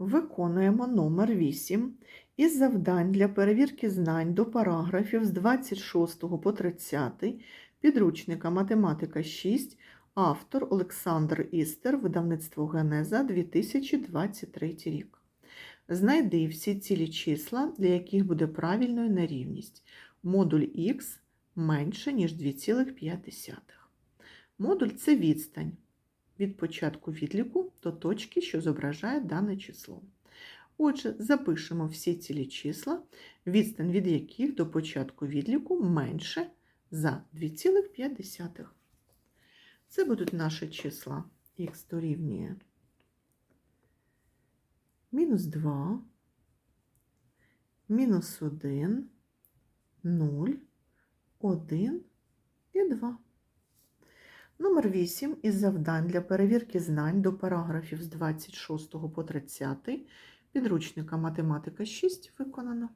Виконуємо номер 8 із завдань для перевірки знань до параграфів з 26 по 30 підручника Математика 6, автор Олександр Істер, видавництво Генеза 2023 рік. Знайди всі цілі числа, для яких буде правильною нерівність. Модуль х менше, ніж 2,5. Модуль – це відстань від початку відліку до точки, що зображає дане число. Отже, запишемо всі цілі числа, відстань від яких до початку відліку менше за 2,5. Це будуть наші числа. Х дорівнює мінус 2, мінус 1, 0, 1 і 2. Номер 8 із завдань для перевірки знань до параграфів з 26 по 30 підручника Математика 6 виконано.